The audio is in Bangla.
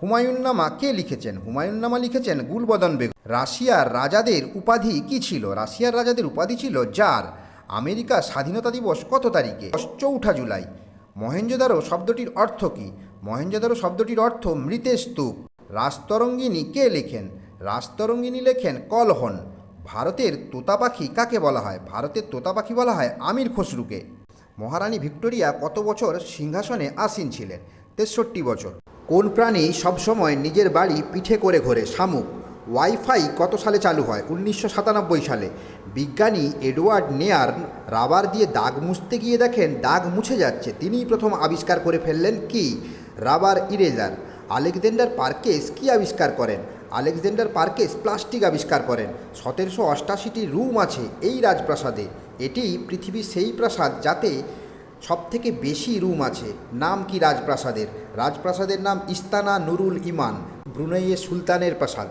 হুমায়ুন নামা কে লিখেছেন? হুমায়ুন নামা লিখেছেন গুলবদন বেগম। রাশিয়ার রাজাদের উপাধি কি ছিল? রাশিয়ার রাজাদের উপাধি ছিল জার। আমেরিকা স্বাধীনতা দিবস কত তারিখে? চৌঠা জুলাই। মহেঞ্জোদারো শব্দটির অর্থ কী? মহেঞ্জোদারো শব্দটির অর্থ মৃতের স্তূপ। রাস্তরঙ্গিনী কে লেখেন? রাস্তরঙ্গিনী লেখেন কলহন। ভারতের তোতা পাখি কাকে বলা হয়? ভারতের তোতা পাখি বলা হয় আমির খসরুকে। মহারানী ভিক্টোরিয়া কত বছর সিংহাসনে আসীন ছিলেন? তেষট্টি বছর। কোন প্রাণী সবসময় নিজের বাড়ি পিঠে করে ঘোরে? শামুক। ওয়াইফাই কত সালে চালু হয়? উনিশশো সাতানব্বই সালে। বিজ্ঞানী এডওয়ার্ড নেয়ার রাবার দিয়ে দাগ মুছতে গিয়ে দেখেন, দাগ মুছে যাচ্ছে। তিনিই প্রথম আবিষ্কার করে ফেললেন কি? Rubber eraser. আলেকজান্ডার পার্কেস কি আবিষ্কার করেন? আলেকজান্ডার পার্কেস প্লাস্টিক আবিষ্কার করেন। সতেরোশো অষ্টাশিটি রুম আছে এই রাজপ্রাসাদে। এটি পৃথিবীর সেই প্রাসাদ যাতে সবথেকে বেশি রুম আছে, নাম কি রাজপ্রাসাদের? রাজপ্রাসাদের নাম ইস্তানা নুরুল ইমান, ব্রুনাইয়ে সুলতানের প্রাসাদ।